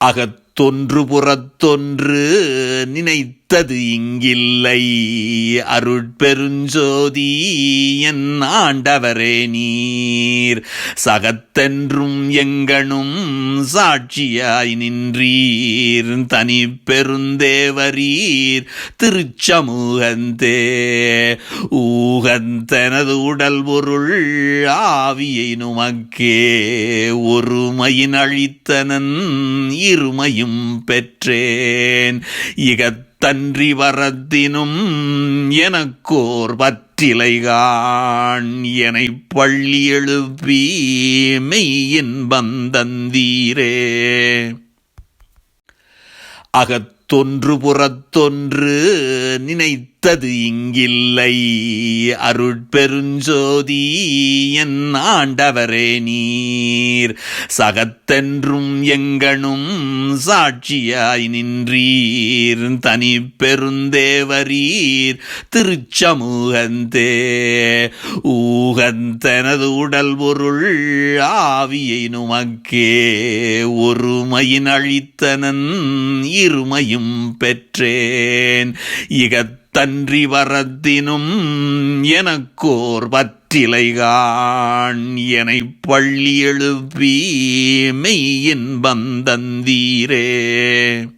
Akın. தொன்று புறத்தொன்று நினைத்தது இங்கில்லை. அருட்பெருஞ்சோதி என் ஆண்டவரே நீர். சகத்தென்றும் எங்கனும் சாட்சியாய் நின்றீர். தனி பெருந்தேவரீர் திருச்சமூகந்தே. ஊகந்தனது உடல் பொருள் ஆவியை நுமக்கே. ஒருமையின் அழித்தனன் இருமையும் பெற்றேன். இகத்தன்றி வரத்தினும் எனக்கோர் பற்றிலைகான் எனை பள்ளி எழுப்பி மெய்யின் பந்தந்தீரே தொன்று புறத்தொன்று நினைத்தது இங்கில்லை. அருட்பெருஞ்சோதி என் ஆண்டவரே நீர். சகத்தென்றும் எங்கனும் சாட்சியாய் நின்றீர். தனி பெருந்தேவரீர் திருச்சமூகந்தே. ஊகந்தனது உடல் பொருள் ஆவியை நுமக்கே. ஒருமையின் அழித்தனன் இருமையும் பெற்றேன். இகத்தன்றி வரத்தினும் எனக்கோர் பற்றிலைகான் எனை பள்ளி எழுப்பி மெய்யின் பந்தந்தீரே